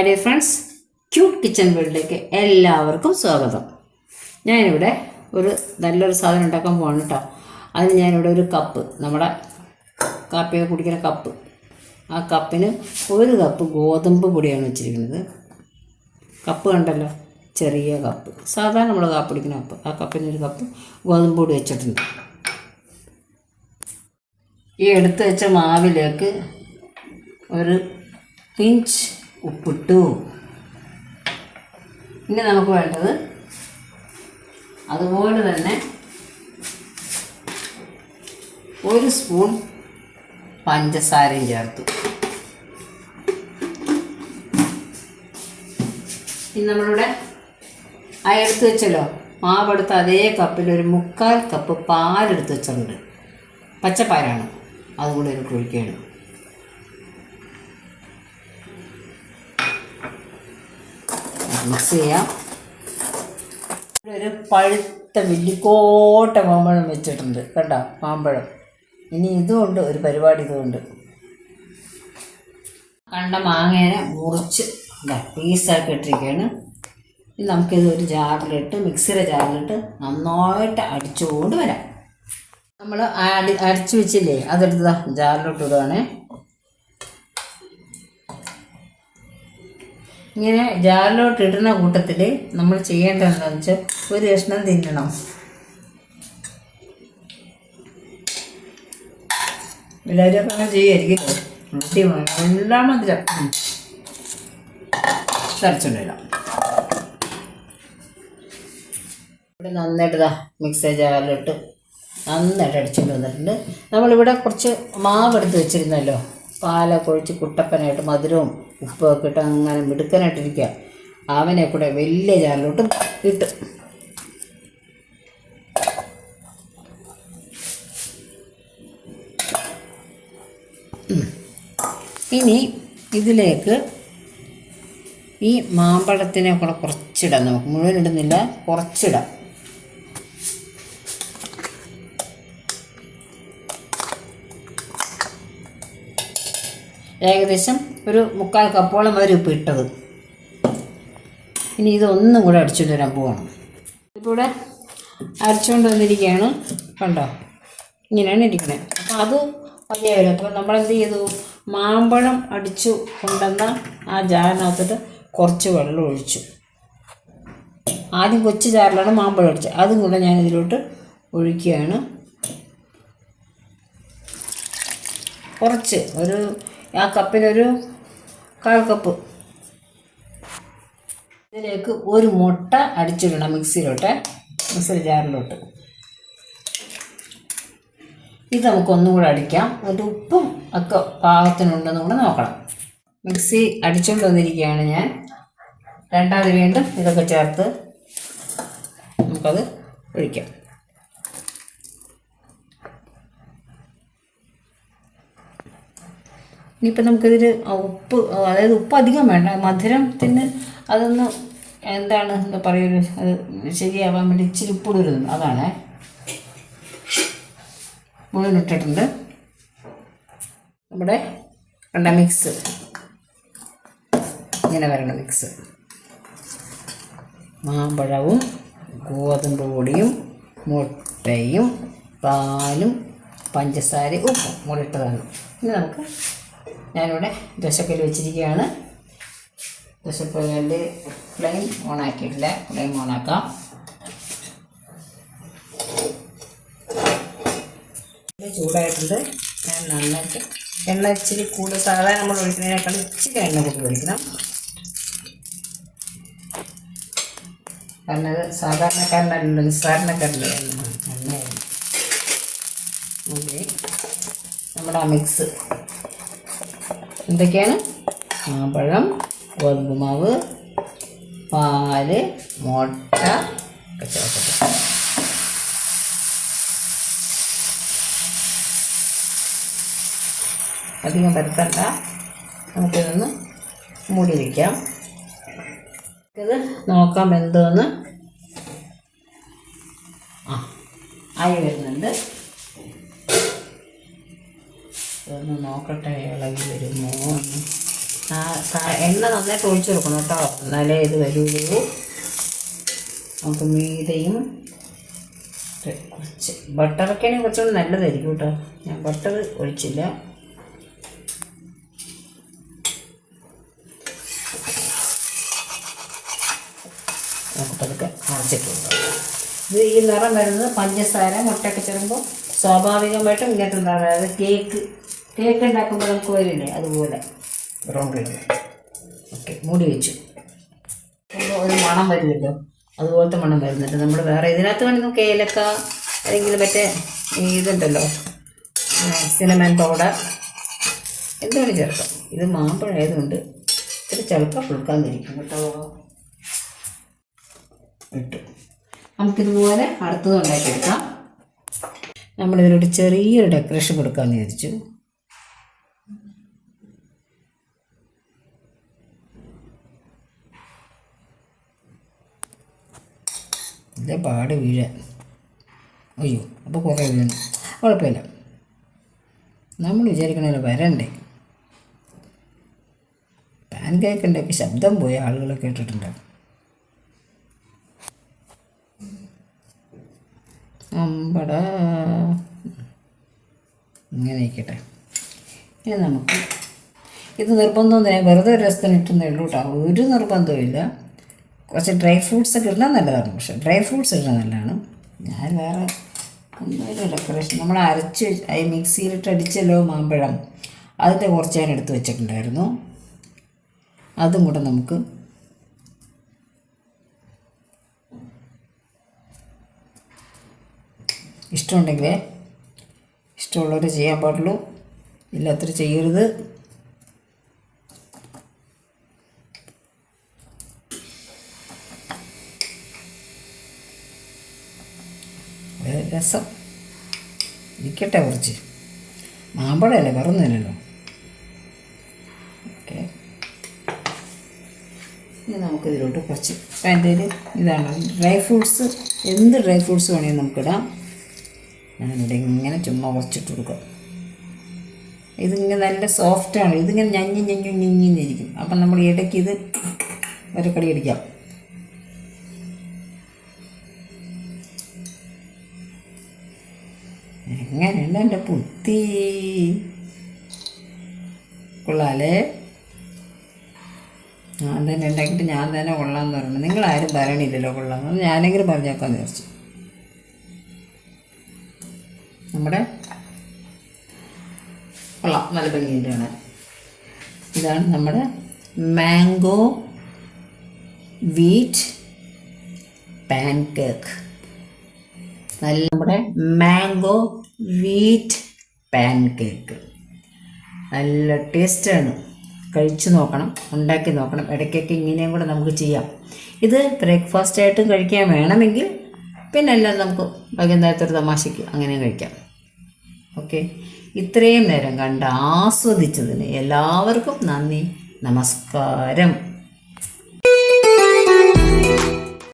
Hi dear friends cute kitchen വേൾഡിലേക്ക് എല്ലാവർക്കും സ്വാഗതം. ഞാനിവിടെ ഒരു നല്ലൊരു സാധനം ഉണ്ടാക്കാൻ പോവാണ് കേട്ടോ അതിന് ഞാനിവിടെ ഒരു കപ്പ് നമ്മുടെ കാപ്പിയൊക്കെ കുടിക്കുന്ന കപ്പ്. ആ കപ്പിന് ഒരു കപ്പ് ഗോതമ്പ് പൊടിയാണ് വെച്ചിരിക്കുന്നത്. കപ്പ് കണ്ടല്ലോ ചെറിയ കപ്പ്. സാധാരണ നമ്മൾ കാപ്പ് കുടിക്കുന്ന കപ്പ്. ആ കപ്പിന് ഒരു കപ്പ് ഗോതമ്പ് പൊടി വെച്ചിട്ടുണ്ട്. ഈ എടുത്ത് വെച്ച മാവിലേക്ക് ഒരു പിഞ്ച് ഉപ്പിട്ടു. ഇനി നമുക്ക് വേണ്ടത് അതുപോലെ തന്നെ ഒരു സ്പൂൺ പഞ്ചസാരയും ചേർത്തു. ഇനി നമ്മളിവിടെ ആ എടുത്ത് വെച്ചല്ലോ. മാവെടുത്ത് അതേ കപ്പിൽ ഒരു മുക്കാൽ കപ്പ് പാലെടുത്ത് വെച്ചിട്ടുണ്ട്. പച്ചപ്പാലാണ്. അതുകൂടെ ഒരു ഇതിലേക്ക് മിക്സ് ചെയ്യാം. ഇവിടെ ഒരു പഴുത്ത വലിക്കോട്ട മാമ്പഴം വെച്ചിട്ടുണ്ട്. കണ്ട? മാമ്പഴം. ഇനി ഇതുകൊണ്ട് ഒരു പരിപാടി ഇതുകൊണ്ട്. കണ്ട മാങ്ങേനെ മുറിച്ച് പീസാക്കി ഇട്ടിരിക്കുകയാണ്. ഇനി നമുക്കിത് ഒരു ജാറിലിട്ട് മിക്സിയുടെ ജാറിലിട്ട് നന്നായിട്ട് അടിച്ചുകൊണ്ട് വരാം. നമ്മൾ അടി അടിച്ചു വെച്ചില്ലേ? അതെടുത്താ ജാറിലോട്ട് ഇടുവാണേ. ഇങ്ങനെ ജാറിലോട്ട് ഇടുന്ന കൂട്ടത്തിൽ നമ്മൾ ചെയ്യേണ്ടത് എന്താണെന്ന് വെച്ചാൽ ഒരു കഷ്ണം തിന്നണം. എല്ലാവരും അങ്ങനെ ചെയ്യുമായിരിക്കും റൊട്ടി എല്ലാം മധുരം. തരച്ചുണ്ടാം ഇവിടെ നന്നായിട്ട് ഇതാ മിക്സ് ജാറിലിട്ട് നന്നായിട്ട് അടിച്ചുകൊണ്ട് വന്നിട്ടുണ്ട്. നമ്മളിവിടെ കുറച്ച് മാവ് എടുത്ത് വെച്ചിരുന്നല്ലോ. പാലൊക്കെ ഒഴിച്ച് കുട്ടപ്പനായിട്ട് മധുരവും ഉപ്പൊക്കെ ഇട്ട് അങ്ങനെ മിടുക്കനായിട്ടിരിക്കുക. അവനെ കൂടെ വലിയ ചാനലോട്ട് ഇട്ട്. ഇനി ഇതിലേക്ക് ഈ മാമ്പഴത്തിനെ കൂടെ കുറച്ചിടാം നമുക്ക്. മുഴുവൻ ഇടുന്നില്ല കുറച്ചിടാം. ഏകദേശം ഒരു മുക്കാൽ കപ്പോളം വരെ ഉപ്പ് ഇട്ടത്. ഇനി ഇതൊന്നും കൂടെ അടിച്ചുകൊണ്ട് വരാൻ പോവാണ്. ഇപ്പോൾ അരച്ചുകൊണ്ട് വന്നിരിക്കുകയാണ് കണ്ടോ? ഇങ്ങനെയാണ് ഇരിക്കുന്നത് അപ്പോൾ അത് മതിയാവില്ല അപ്പോൾ നമ്മളെന്ത് ചെയ്തു? മാമ്പഴം അടിച്ചു കൊണ്ടുവന്ന ആ ജാറിനകത്തിട്ട് കുറച്ച് വെള്ളം ഒഴിച്ചു. ആദ്യം കൊച്ചു ജാറിലാണ് മാമ്പഴം അടിച്ചത്. അതും കൂടെ ഞാൻ ഇതിലോട്ട് ഒഴിക്കുകയാണ്. കുറച്ച് ഒരു ആ കപ്പിലൊരു കാൽ കപ്പ്. ഇതിലേക്ക് ഒരു മുട്ട അടിച്ചിടണം മിക്സിയിലോട്ട് മിക്സി ജാറിലോട്ട്. ഇത് നമുക്ക് ഒന്നും കൂടെ അടിക്കാം. എന്നിട്ട് ഉപ്പും ഒക്കെ പാകത്തിനുണ്ടെന്നും കൂടെ നോക്കണം. മിക്സി അടിച്ചുകൊണ്ട് വന്നിരിക്കുകയാണ് ഞാൻ. രണ്ടാമത് വീണ്ടും ഇതൊക്കെ ചേർത്ത് നമുക്കത് ഒഴിക്കാം. ഇനിയിപ്പോൾ നമുക്കിതിൽ ഉപ്പ് അതായത് ഉപ്പ് അധികം വേണ്ട. മധുരത്തിന് അതൊന്ന് എന്താണ് എന്താ പറയുക അത് ശരിയാവാൻ വേണ്ടി ഇച്ചിരി ഉപ്പ് ഇടരുത് അതാണ്. മുഴുവൻ ഇട്ടിട്ടുണ്ട്. നമ്മുടെ കണ്ട മിക്സ് ഇങ്ങനെ വരണം മിക്സ് മാമ്പഴവും ഗോതമ്പ് പൊടിയും മുട്ടയും പാലും പഞ്ചസാരയും ഉപ്പും കൂടെ ഇട്ടതാണ്. ഇനി നമുക്ക് ഞാനിവിടെ ദശക്കല്ല് വെച്ചിരിക്കുകയാണ്. ദശക്കല്ലിൽ ഫ്ലെയിം ഓണാക്കിയിട്ടില്ല. ഫ്ലെയിം ഓണാക്കാം. ചൂടായിട്ടുണ്ട്. ഞാൻ നന്നായിട്ട് എണ്ണ ഇച്ചിരി കൂടുതൽ സാധാരണ നമ്മൾ ഒഴിക്കുന്നതിനേക്കാൾ ഇച്ചിരി എണ്ണ കൂട്ടി ഒഴിക്കണം. കാരണം അത് സാധാരണക്കാരനല്ല നിസ്സാരണക്കാരന്റെ എണ്ണ എണ്ണയായിരുന്നു നമ്മുടെ ആ മിക്സ് എന്തൊക്കെയാണ്? മാമ്പഴം ഗോതമ്പ് മാവ് പാൽ മുട്ട കച്ചവടം. അധികം പരത്തണ്ട. നമുക്കിതൊന്ന് മൂടി വയ്ക്കാം ഇത് നോക്കാം എന്തോന്ന്. ആ ആയി വരുന്നുണ്ട്. ഇതൊന്ന് നോക്കട്ടെ ഇളകി വരുമോ? എണ്ണ നന്നായിട്ട് ഒഴിച്ചു കൊടുക്കണം കേട്ടോ. എന്നാലേ ഇത് വരുള്ളൂ. നമുക്ക് മീതയും കുറച്ച് ബട്ടറൊക്കെയാണെങ്കിൽ കുറച്ചുകൂടി നല്ലതായിരിക്കും കേട്ടോ. ഞാൻ ബട്ടർ ഒഴിച്ചില്ല. ഇത് ഈ നിറം വരുന്നത് പഞ്ചസാര മുട്ടയൊക്കെ ചേരുമ്പോൾ സ്വാഭാവികമായിട്ടും ഇങ്ങനത്തെ നിറം അതായത് കേക്ക് കേക്ക് ഉണ്ടാക്കുമ്പോൾ നമുക്ക് വരില്ലേ അതുപോലെ. റൗണ്ട് ഓക്കെ മൂടി വെച്ചു. അപ്പോൾ ഒരു മണം വരുമല്ലോ? അതുപോലത്തെ മണം വരുന്നുണ്ട്. നമ്മൾ വേറെ ഇതിനകത്ത് വേണമെങ്കിൽ നമുക്ക് ഏലക്ക അല്ലെങ്കിൽ മറ്റേ ഇതുണ്ടല്ലോ സിനമൻ പൗഡർ എന്താണ് ചേർക്കാം? ഇത് മാമ്പഴമായതുകൊണ്ട് ഇത്തിരി ചിലപ്പോൾ പുളുക്കാന്നിരിക്കും കേട്ടോ. ഇട്ടു. നമുക്കിതുപോലെ അടുത്തത് ഉണ്ടാക്കിയെടുക്കാം നമ്മളിതിനൊരു ചെറിയൊരു ഡെക്കറേഷൻ കൊടുക്കാമെന്ന് വിചാരിച്ചു. ഇല്ല പാട് വീഴാൻ. അയ്യോ അപ്പോൾ കുറേ കുഴപ്പമില്ല. നമ്മൾ വിചാരിക്കണമല്ലോ വരണ്ടേ? പാൻ കേക്ക് ശബ്ദം പോയ ആളുകൾ കേട്ടിട്ടുണ്ട് അമ്പട. ഇങ്ങനെ ഇരിക്കട്ടെ. ഇനി നമുക്ക് ഇത് നിർബന്ധം തന്നെ വെറുതെ ഒരു രസത്തിന് ഇട്ടുന്നേ ഉള്ളൂ കേട്ടോ. ഒരു നിർബന്ധവും കുറച്ച് ഡ്രൈ ഫ്രൂട്ട്സ് ഒക്കെ ഇടുന്നത് നല്ലതാണ് പക്ഷേ ഡ്രൈ ഫ്രൂട്ട്സ് ഇടുന്നത് നല്ലതാണ്. ഞാൻ വേറെ ഒന്നുമില്ല ഡെക്കറേഷൻ. നമ്മൾ അരച്ച് ഈ മിക്സിയിലിട്ട് അടിച്ചല്ലോ മാമ്പഴം അതിന്റെ കുറച്ച് ഞാൻ എടുത്ത് വെച്ചിട്ടുണ്ടായിരുന്നു. അതും കൂടെ നമുക്ക് ഇഷ്ടമുണ്ടെങ്കിൽ ഇഷ്ടമുള്ളവർ ചെയ്യാൻ പാടുള്ളൂ. ഇല്ലാത്തവർ ചെയ്യരുത് ഒരു രസം. ഇരിക്കട്ടെ കുറച്ച് മാമ്പഴമല്ലേ പറഞ്ഞല്ലോ ഓക്കെ. ഇനി നമുക്കിതിലോട്ട് കുറച്ച് കയ്യിൽ ഇതാണ്. ഡ്രൈ ഫ്രൂട്ട്സ് എന്ത് ഡ്രൈ ഫ്രൂട്ട്സ് വേണമെങ്കിലും നമുക്കിടാം. ഞാനിവിടെ ഇങ്ങനെ ചുമ്മാ കുറച്ചിട്ട് കൊടുക്കാം. ഇതിങ്ങനെ നല്ല സോഫ്റ്റാണ് ഇതിങ്ങനെ ഞഞ്ഞി ഞഞ്ഞു ഞഞ്ഞിന്നിരിക്കും അപ്പം നമ്മൾ ഇടയ്ക്ക് ഇത് വരക്കടി അടിക്കാം. എങ്ങനെയുണ്ട് എന്റെ പുത്തി കൊള്ളാലേ. ഞാൻ തന്നെ ഉണ്ടാക്കിയിട്ട് ഞാൻ തന്നെ കൊള്ളാമെന്ന് പറഞ്ഞു. നിങ്ങളാരും പറയണില്ലല്ലോ കൊള്ളാമെന്ന് ഞാനെങ്കിലും പറഞ്ഞേക്കാന്ന് വിചാരിച്ചു. നമ്മുടെ കൊള്ളാം. നല്ല ഭംഗിയുണ്ട് ആണ് ഇതാണ് നമ്മുടെ മാംഗോ വീറ്റ് പാൻ കേക്ക് നല്ല നമ്മുടെ മാംഗോ വീറ്റ് പാൻ കേക്ക് നല്ല ടേസ്റ്റാണ് കഴിച്ചു നോക്കണം ഉണ്ടാക്കി നോക്കണം. ഇടയ്ക്കൊക്കെ ഇങ്ങനെയും കൂടെ നമുക്ക് ചെയ്യാം. ഇത് ബ്രേക്ക്ഫാസ്റ്റ് ആയിട്ടും കഴിക്കാൻ വേണമെങ്കിൽ പിന്നെ എല്ലാം നമുക്ക് വൈകുന്നേരത്തൊരു തമാശയ്ക്ക് അങ്ങനെ കഴിക്കാം. ഓക്കെ ഇത്രയും നേരം കണ്ട് ആസ്വദിച്ചതിന് എല്ലാവർക്കും നന്ദി. നമസ്കാരം.